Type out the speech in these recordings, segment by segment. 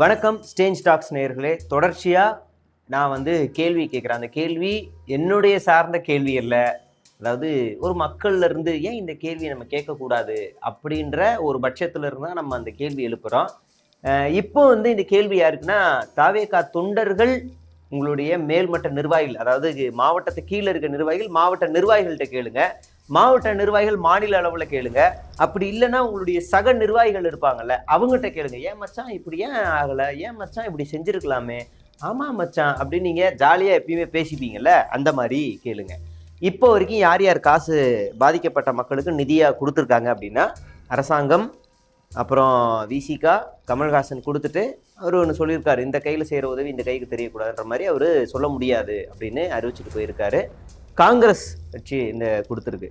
வணக்கம் strange tax நேர்களே தொடர்ச்சியாக நான் வந்து கேள்வி கேட்குறேன். அந்த கேள்வி என்னுடைய சார்ந்த கேள்வி இல்லை அதாவது ஒரு மக்கள்ல இருந்து ஏன் இந்த கேள்வியை நம்ம கேட்கக்கூடாது அப்படின்ற ஒரு பட்சத்தில் இருந்தால் நம்ம அந்த கேள்வி எழுப்புகிறோம் இப்போ வந்து இந்த கேள்வி யாருக்குன்னா தாவேகா தொண்டர்கள் உங்களுடைய மேல்மட்ட நிர்வாகிகள் அதாவது மாவட்டத்து கீழே இருக்க நிர்வாகிகள் மாவட்ட நிர்வாகிகள்கிட்ட கேளுங்க. மாவட்ட நிர்வாகிகள் மாநில அளவில் கேளுங்க. அப்படி இல்லைன்னா உங்களுடைய சக நிர்வாகிகள் இருப்பாங்கல்ல அவங்ககிட்ட கேளுங்க. ஏன் மச்சான் இப்படி ஏன் ஆகலை? ஏன் மச்சான் இப்படி செஞ்சுருக்கலாமே? ஆமாம் மச்சான். அப்படின்னு நீங்கள் ஜாலியாக எப்பயுமே பேசிப்பீங்கல்ல அந்த மாதிரி கேளுங்க. இப்போ வரைக்கும் யார் யார் காசு பாதிக்கப்பட்ட மக்களுக்கு நிதியாக கொடுத்துருக்காங்க அப்படின்னா அரசாங்கம் அப்புறம் விசிகா கமல்ஹாசன் கொடுத்துட்டு அவர் ஒன்று சொல்லியிருக்காரு. இந்த கையில் செய்கிற உதவி இந்த கைக்கு தெரியக்கூடாதுன்ற மாதிரி அவர் சொல்ல முடியாது அப்படின்னு அறிவிச்சிட்டு போயிருக்காரு. காங்கிரஸ் கட்சி இந்த கொடுத்துருக்கு.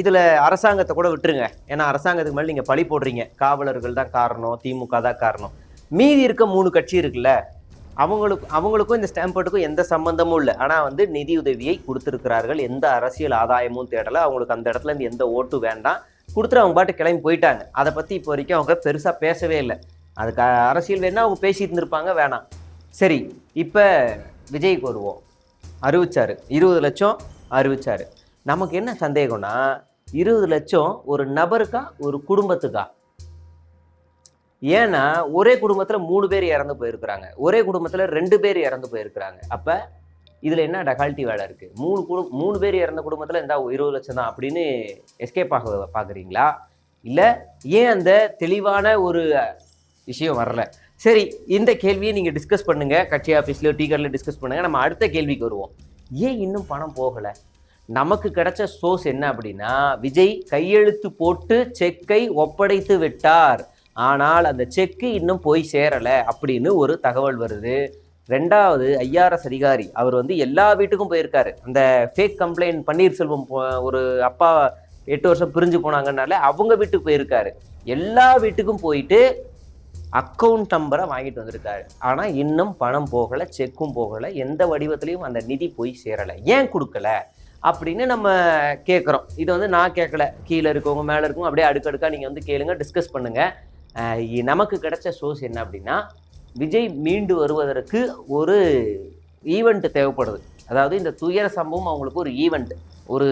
இதில் அரசாங்கத்தை கூட விட்டுருங்க. ஏன்னா அரசாங்கத்துக்கு மேலே நீங்கள் பழி போடுறீங்க. காவலர்கள் தான் காரணம் திமுக தான் காரணம். மீதி இருக்க மூணு கட்சி இருக்குல்ல அவங்களுக்கு அவங்களுக்கும் இந்த ஸ்டாம்பர்ட்டுக்கும் எந்த சம்பந்தமும் இல்லை. ஆனால் வந்து நிதி உதவியை கொடுத்துருக்கிறார்கள். எந்த அரசியல் ஆதாயமும் தேடலை. அவங்களுக்கு அந்த இடத்துல இருந்து எந்த ஓட்டு வேண்டாம். கொடுத்துட்டு அவங்க பாட்டு கிளம்பி போயிட்டாங்க. அதை பற்றி இப்போ வரைக்கும் அவங்க பெருசாக பேசவே இல்லை. அதுக்கு அரசியல் வேணால் அவங்க பேசிட்டு இருந்திருப்பாங்க வேணாம். சரி இப்போ விஜய்க்கு வருவோம். அறிவிச்சார். இருபது லட்சம் அறிவிச்சாரு. நமக்கு என்ன சந்தேகம்னா இருபது லட்சம் ஒரு நபருக்கா ஒரு குடும்பத்துக்கா? ஏன்னா ஒரே குடும்பத்தில் மூணு பேர் இறந்து போயிருக்கிறாங்க. ஒரே குடும்பத்தில் ரெண்டு பேர் இறந்து போயிருக்கிறாங்க. அப்போ இதில் என்ன டகால்ட்டி வேலை இருக்குது மூணு குடு மூணு பேர் இறந்த குடும்பத்தில் இந்த இருபது லட்சம் தான் அப்படின்னு எஸ்கேப் ஆக பார்க்குறீங்களா இல்லை ஏன் அந்த தெளிவான ஒரு விஷயம் வரல? சரி இந்த கேள்வியை நீங்கள் டிஸ்கஸ் பண்ணுங்கள் கட்சி ஆஃபீஸ்லயோ டீ டிஸ்கஸ் பண்ணுங்கள் நம்ம அடுத்த கேள்விக்கு வருவோம். ஏன் இன்னும் பணம் போகலை? நமக்கு கிடைச்ச சோர்ஸ் என்ன அப்படின்னா விஜய் கையெழுத்து போட்டு செக்கை ஒப்படைத்து விட்டார். ஆனால் அந்த செக்கு இன்னும் போய் சேரலை அப்படின்னு ஒரு தகவல் வருது. ரெண்டாவது ஐஆர்எஸ் அதிகாரி. அவர் வந்து எல்லா வீட்டுக்கும் போயிருக்காரு. அந்த ஃபேக் கம்ப்ளைண்ட் பன்னீர்செல்வம் ஒரு அப்பா எட்டு வருஷம் பிரிஞ்சு போனாங்கனால அவங்க வீட்டுக்கு போயிருக்காரு. எல்லா வீட்டுக்கும் போயிட்டு அக்கௌண்ட் நம்பரை வாங்கிட்டு வந்திருக்காரு. ஆனால் இன்னும் பணம் போகலை செக்கும் போகலை எந்த வடிவத்துலையும் அந்த நிதி போய் சேரலை. ஏன் கொடுக்கல? அப்படின்னு நம்ம கேட்குறோம் இது வந்து நான் கேட்கல கீழே இருக்கவங்க மேலே இருக்கவங்க அப்படியே அடுக்கடுக்காக நீங்கள் வந்து கேளுங்க டிஸ்கஸ் பண்ணுங்க. நமக்கு கிடைச்ச சோர்ஸ் என்ன அப்படின்னா விஜய் மீண்டு வருவதற்கு ஒரு ஈவெண்ட்டு தேவைப்படுது. அதாவது இந்த துயர சம்பவம் அவங்களுக்கு ஒரு ஈவெண்ட் ஒரு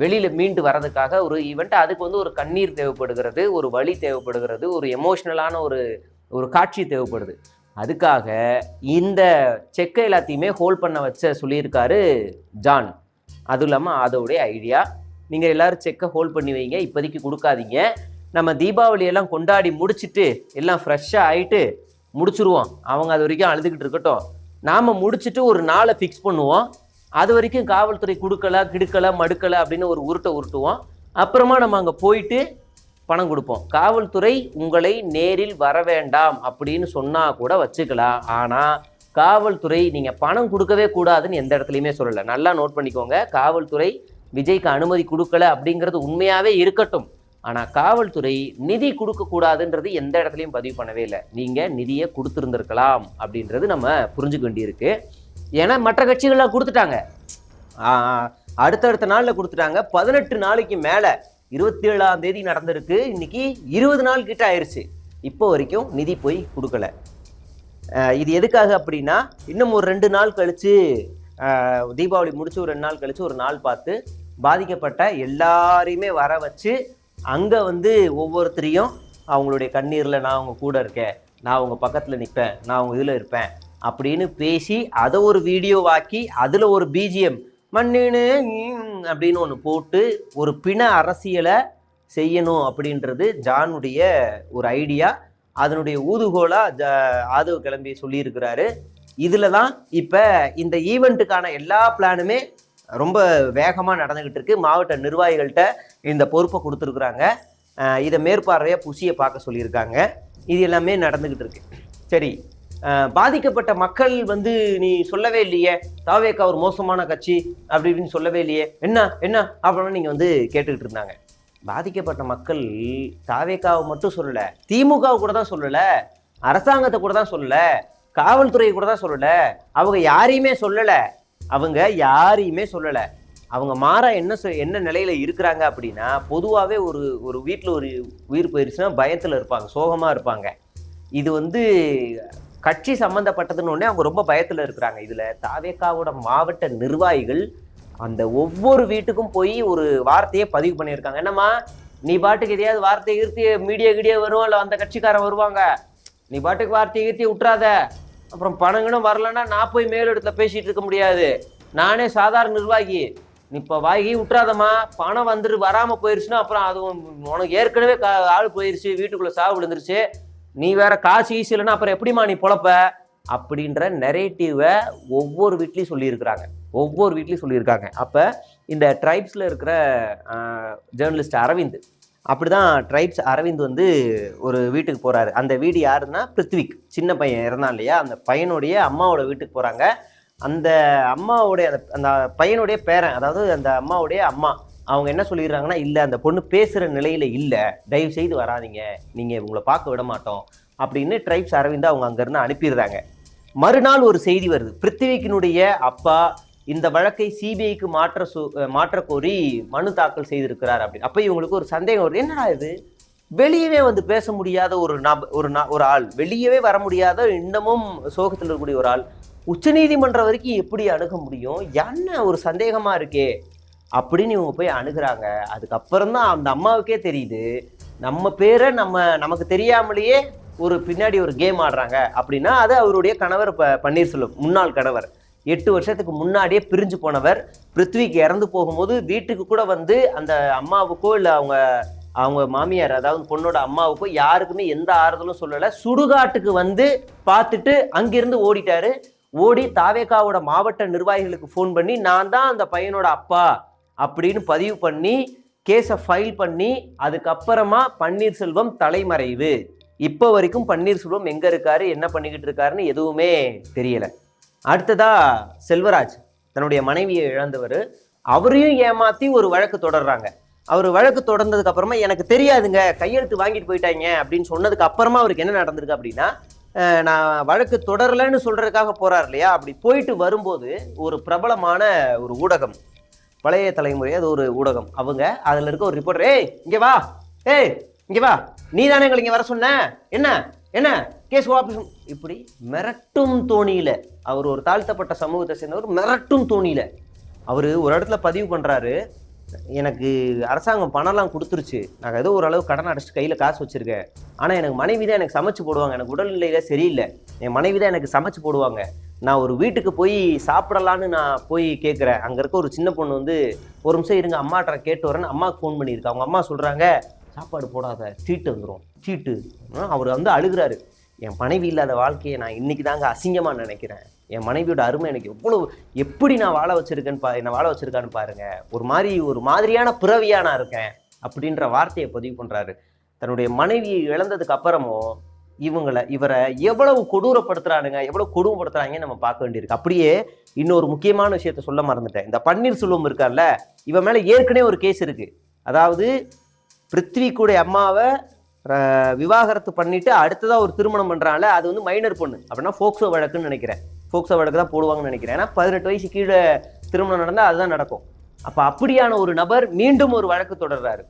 வெளியில் மீண்டு வரதுக்காக ஒரு ஈவெண்ட் அதுக்கு வந்து ஒரு கண்ணீர் தேவைப்படுகிறது ஒரு வழி தேவைப்படுகிறது ஒரு எமோஷ்னலான ஒரு ஒரு காட்சி தேவைப்படுது. அதுக்காக இந்த செக்கை எல்லாத்தையுமே ஹோல்ட் பண்ண வச்ச சொல்லியிருக்காரு ஜான். அதுவும் இல்லாமல் அதோடைய ஐடியா நீங்கள் எல்லோரும் செக்கை ஹோல்ட் பண்ணி வைங்க இப்போதைக்கு கொடுக்காதீங்க. நம்ம தீபாவளியெல்லாம் கொண்டாடி முடிச்சிட்டு எல்லாம் ஃப்ரெஷ்ஷாக ஆகிட்டு முடிச்சுருவோம். அவங்க அது வரைக்கும் அழுதுகிட்டு இருக்கட்டும். நாம் முடிச்சிட்டு ஒரு நாளை ஃபிக்ஸ் பண்ணுவோம். அது வரைக்கும் காவல்துறை கொடுக்கல கிடுக்கல மடுக்கல அப்படின்னு ஒரு உருட்டை உருட்டுவோம். அப்புறமா நம்ம அங்கே போயிட்டு பணம் கொடுப்போம். காவல்துறை உங்களை நேரில் வர வேண்டாம் அப்படின்னு சொன்னால் கூட வச்சுக்கலாம். ஆனால் காவல்துறை நீங்கள் பணம் கொடுக்கவே கூடாதுன்னு எந்த இடத்துலையுமே சொல்லலை. நல்லா நோட் பண்ணிக்கோங்க. காவல்துறை விஜய்க்கு அனுமதி கொடுக்கல அப்படிங்கிறது உண்மையாகவே இருக்கட்டும். ஆனால் காவல்துறை நிதி கொடுக்கக்கூடாதுன்றது எந்த இடத்துலையும் பதிவு பண்ணவே இல்லை. நீங்கள் நிதியை கொடுத்துருந்துருக்கலாம் அப்படின்றது நம்ம புரிஞ்சுக்க வேண்டியிருக்கு. ஏன்னா மற்ற கட்சிகள்லாம் கொடுத்துட்டாங்க. அடுத்தடுத்த நாளில் கொடுத்துட்டாங்க. பதினெட்டு நாளைக்கு மேலே இருபத்தி ஏழாம் தேதி நடந்திருக்கு. இன்னைக்கு இருபது நாள் கிட்ட ஆயிடுச்சு இப்போ வரைக்கும் நிதி போய் கொடுக்கல. இது எதுக்காக அப்படின்னா இன்னும் ஒரு ரெண்டு நாள் கழித்து தீபாவளி முடிச்சு ஒரு ரெண்டு நாள் கழிச்சு ஒரு நாள் பார்த்து பாதிக்கப்பட்ட எல்லாரையுமே வர வச்சு அங்கே வந்து ஒவ்வொருத்தரையும் அவங்களுடைய கண்ணீரில் நான் அவங்க கூட இருக்கேன். நான் அவங்க பக்கத்தில் நிற்பேன் நான் அவங்க இதில் இருப்பேன். அப்படின்னு பேசி அதை ஒரு வீடியோவாக்கி அதில் ஒரு பிஜிஎம் மண்ணின்னு அப்படின்னு ஒன்று போட்டு ஒரு பிண அரசியலை செய்யணும் அப்படின்றது ஜானுடைய ஒரு ஐடியா. அதனுடைய ஊதுகோலாக ஜ ஆதவ கிளம்பி சொல்லியிருக்கிறாரு. இதில் தான் இப்போ இந்த ஈவெண்ட்டுக்கான எல்லா பிளானுமே ரொம்ப வேகமாக நடந்துக்கிட்டு இருக்கு. மாவட்ட நிர்வாகிகள்கிட்ட இந்த பொறுப்பை கொடுத்துருக்குறாங்க. இதை மேற்பார்வையாக புசியை பார்க்க சொல்லியிருக்காங்க. இது எல்லாமே நடந்துக்கிட்டு இருக்கு. சரி பாதிக்கப்பட்ட மக்கள் வந்து நீ சொல்லவே இல்லையே. தாவேக்கா ஒரு மோசமான கட்சி அப்படி இப்படின்னு சொல்லவே இல்லையே. என்ன என்ன அப்படின்னு நீங்கள் வந்து கேட்டுக்கிட்டு இருந்தாங்க. பாதிக்கப்பட்ட மக்கள் தாவேக்காவை மட்டும் சொல்லலை திமுகவை கூட தான் சொல்லலை அரசாங்கத்தை கூட தான் சொல்லலை காவல்துறையை கூட தான் சொல்லலை. அவங்க யாரையுமே சொல்லலை. அவங்க யாரையுமே சொல்லலை. அவங்க மாறா என்ன சொ- என்ன நிலையில் இருக்கிறாங்க அப்படின்னா பொதுவாகவே ஒரு ஒரு வீட்டில் ஒரு உயிர் போயிருச்சுன்னா பயத்தில் இருப்பாங்க சோகமாக இருப்பாங்க. இது வந்து கட்சி சம்மந்தப்பட்டதுன்னு உடனே அவங்க ரொம்ப பயத்தில் இருக்கிறாங்க. இதில் தாவேக்காவோட மாவட்ட நிர்வாகிகள் அந்த ஒவ்வொரு வீட்டுக்கும் போய் ஒரு வார்த்தையை பதிவு பண்ணியிருக்காங்க. என்னம்மா நீ பாட்டுக்கு எதையாவது வார்த்தை ஈர்த்தி மீடியா கிடியா வரும் இல்லை அந்த கட்சிக்காரன் வருவாங்க. நீ பாட்டுக்கு வார்த்தை ஈர்த்தி விட்டுறாத. அப்புறம் பணங்களும் வரலன்னா நான் போய் மேலிடத்துல பேசிகிட்டு இருக்க முடியாது. நானே சாதாரண நிர்வாகி. நீ இப்போ வாங்கி விட்டுறாதம்மா பணம் வந்துட்டு வராமல் போயிருச்சுன்னா அப்புறம் அது உனக்கு ஏற்கனவே கா- ஆள் போயிருச்சு வீட்டுக்குள்ளே சாவு விழுந்துருச்சு. நீ வேற காசு ஈஸி இல்லைன்னா அப்புறம் எப்படிம்மா நீ பொழப்ப? அப்படின்ற நெரேட்டிவை ஒவ்வொரு வீட்லேயும் சொல்லியிருக்கிறாங்க. ஒவ்வொரு வீட்லேயும் சொல்லியிருக்காங்க. அப்போ இந்த ட்ரைப்ஸில் இருக்கிற ஜேர்னலிஸ்ட் அரவிந்த் அப்படிதான் ட்ரைப்ஸ் அரவிந்த் வந்து ஒரு வீட்டுக்கு போகிறாரு அந்த வீடு யாருன்னா பிருத்விக். சின்ன பையன் இருந்தான் இல்லையா? அந்த பையனுடைய அம்மாவோட வீட்டுக்கு போகிறாங்க அந்த அம்மாவுடைய அந்த- அந்த பையனுடைய பேரன் அதாவது அந்த அம்மாவுடைய அம்மா அவங்க என்ன சொல்லிடுறாங்கன்னா இல்லை அந்த பொண்ணு பேசுகிற நிலையில் இல்லை. தயவு செய்து வராதீங்க. நீங்கள் உங்களை பார்க்க விட மாட்டோம். அப்படின்னு ட்ரைப்ஸ் அரவிந்த் அவங்க அங்கேருந்து அனுப்பிடுறாங்க. மறுநாள் ஒரு செய்தி வருது. பிருத்திவிக்கினுடைய அப்பா இந்த வழக்கை சிபிஐக்கு மாற்ற சு- மாற்ற கோரி மனு தாக்கல் செய்திருக்கிறார் அப்படின்னு. அப்போ இவங்களுக்கு ஒரு சந்தேகம் வருது. என்னடா இது? வெளியவே வந்து பேச முடியாத ஒரு நப ஒரு நா- ஒரு ஆள். வெளியவே வர முடியாத இன்னமும் சோகத்தில் இருக்கக்கூடிய ஒரு ஆள். உச்சநீதிமன்றம் வரைக்கும் எப்படி அணுக முடியும்? என்ன ஒரு சந்தேகமாக இருக்கே? அப்படின்னு இவங்க போய் அணுகிறாங்க. அதுக்கப்புறம் தான் அந்த அம்மாவுக்கே தெரியுது. நம்ம பேரை நம்ம நமக்கு தெரியாமலேயே ஒரு பின்னாடி ஒரு கேம் ஆடுறாங்க. அப்படின்னா அது அவருடைய கணவர் ப பன்னீர்செல்வம் முன்னாள் கணவர். எட்டு வருஷத்துக்கு முன்னாடியே பிரிஞ்சு போனவர். பிருத்விக்கு இறந்து போகும்போது வீட்டுக்கு கூட வந்து அந்த அம்மாவுக்கோ இல்லை அவங்க அவங்க மாமியார் அதாவது பொண்ணோட அம்மாவுக்கோ யாருக்குமே எந்த ஆறுதலும் சொல்லலை. சுடுகாட்டுக்கு வந்து பார்த்துட்டு அங்கிருந்து ஓடிட்டாரு. ஓடி தாவேக்காவோட மாவட்ட நிர்வாகிகளுக்கு ஃபோன் பண்ணி நான் தான் அந்த பையனோட அப்பா. அப்படின்னு பதிவு பண்ணி கேஸை ஃபைல் பண்ணி அதுக்கப்புறமா பன்னீர்செல்வம் தலைமறைவு. இப்போ வரைக்கும் பன்னீர்செல்வம் எங்கே இருக்காரு என்ன பண்ணிக்கிட்டு இருக்காருன்னு எதுவுமே தெரியலை. அடுத்ததா செல்வராஜ் தன்னுடைய மனைவியை இழந்தவர். அவரையும் ஏமாற்றி ஒரு வழக்கு தொடர்றாங்க. அவர் வழக்கு தொடர்ந்ததுக்கு அப்புறமா எனக்கு தெரியாதுங்க கையெழுத்து வாங்கிட்டு போயிட்டாங்க அப்படின்னு சொன்னதுக்கு அப்புறமா அவருக்கு என்ன நடந்திருக்கு அப்படின்னா நான் வழக்கு தொடரலைன்னு சொல்றதுக்காக போறார் இல்லையா? அப்படி போயிட்டு வரும்போது ஒரு பிரபலமான ஒரு ஊடகம் பழைய தலைமுறை அது ஒரு ஊடகம். அவங்க அதில் இருக்க ஒரு ரிப்போர்ட்டர் ஏய் இங்கே வா. ஏய் இங்கே வா. நீ தானே எங்களை இங்கே வர சொன்ன? என்ன? என்ன? கேஸ் ஆஃபீஸ் இப்படி மிரட்டும் தோணியில் அவர் ஒரு தாழ்த்தப்பட்ட சமூகத்தை சேர்ந்தவர் மிரட்டும் தோணியில அவர் ஒரு இடத்துல பதிவு பண்ணுறாரு எனக்கு அரசாங்கம் பணம்லாம் கொடுத்துருச்சு. நான் ஏதோ ஓரளவு கடன் அடைச்சிட்டு கையில் காசு வச்சுருக்கேன். ஆனால் எனக்கு மனைவி தான் எனக்கு சமைச்சு போடுவாங்க. எனக்கு உடல்நிலையில சரியில்லை. என் மனைவி தான் எனக்கு சமைச்சு போடுவாங்க. நான் ஒரு வீட்டுக்கு போய் சாப்பிடலான்னு நான் போய் கேட்குறேன் அங்கே இருக்க ஒரு சின்ன பொண்ணு வந்து ஒரு நிமிஷம் இருங்க அம்மாட்ட கேட்டு வரேன்னு அம்மாவுக்கு ஃபோன் பண்ணியிருக்கா. அவங்க அம்மா சொல்கிறாங்க சாப்பாடு போடாத சீட்டு வந்துடும் சீட்டு. அவர் வந்து அழுகுறாரு. என் மனைவி இல்லாத வாழ்க்கையை நான் இன்னைக்கு தாங்க அசிங்கமாக நினைக்கிறேன். என் மனைவியோட அருமை எனக்கு எவ்வளோ எப்படி நான் வாழ வச்சுருக்கேன்னு பா என்ன வாழ வச்சுருக்கான்னு பாருங்கள் ஒரு மாதிரி ஒரு மாதிரியான பிறவியாக நான் இருக்கேன். அப்படின்ற வார்த்தையை பதிவு பண்ணுறாரு தன்னுடைய மனைவியை இழந்ததுக்கு அப்புறமும் இவங்களை இவரை எவ்வளவு கொடூரப்படுத்துறானுங்க எவ்வளவு கொடுமைப்படுத்துறாங்கன்னு நம்ம பார்க்க வேண்டியிருக்கு. அப்படியே இன்னொரு முக்கியமான விஷயத்த சொல்ல மறந்துட்டேன். இந்த பன்னீர்செல்வம் இருக்கார்ல இவன் மேலே ஏற்கனவே ஒரு கேஸ் இருக்கு. அதாவது பிருத்விக்குடைய அம்மாவை விவாகரத்து பண்ணிட்டு அடுத்ததாக ஒரு திருமணம் பண்றாங்கல்ல அது வந்து மைனர் பொண்ணு. அப்படின்னா ஃபோக்சோ வழக்குன்னு நினைக்கிறேன். ஃபோக்சோ வழக்கு தான் போடுவாங்கன்னு நினைக்கிறேன். ஏன்னா பதினெட்டு வயசு கீழே திருமணம் நடந்தால் அதுதான் நடக்கும். அப்போ அப்படியான ஒரு நபர் மீண்டும் ஒரு வழக்கு தொடர்றாரு.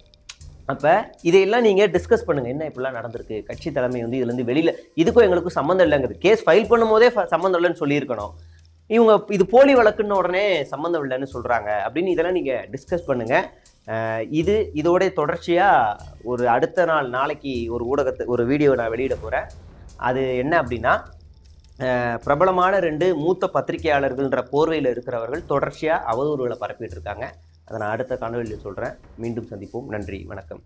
அப்போ இதையெல்லாம் நீங்கள் டிஸ்கஸ் பண்ணுங்கள் என்ன இப்படிலாம் நடந்திருக்கு? கட்சி தலைமை வந்து இதுலேருந்து வெளியில் இதுக்கும் எங்களுக்கும் சம்மந்தம் இல்லைங்கிறது கேஸ் ஃபைல் பண்ணும் போதே சம்மந்தம் இல்லைன்னு சொல்லியிருக்கணும். இவங்க இது போலி வழக்குன்னு உடனே சம்மந்தம் இல்லைன்னு சொல்கிறாங்க அப்படின்னு இதெல்லாம் நீங்கள் டிஸ்கஸ் பண்ணுங்கள் இது இதோடைய தொடர்ச்சியாக ஒரு அடுத்த நாள் நாளைக்கு ஒரு ஊடகத்தை ஒரு வீடியோ நான் வெளியிட போகிறேன் அது என்ன அப்படின்னா பிரபலமான ரெண்டு மூத்த பத்திரிகையாளர்கள்ன்ற போர்வையில் இருக்கிறவர்கள் தொடர்ச்சியாக அவதூறுகளை பரப்பிட்டு இருக்காங்க. அதை நான் அடுத்த காணொலியில் சொல்கிறேன் மீண்டும் சந்திப்போம். நன்றி. வணக்கம்.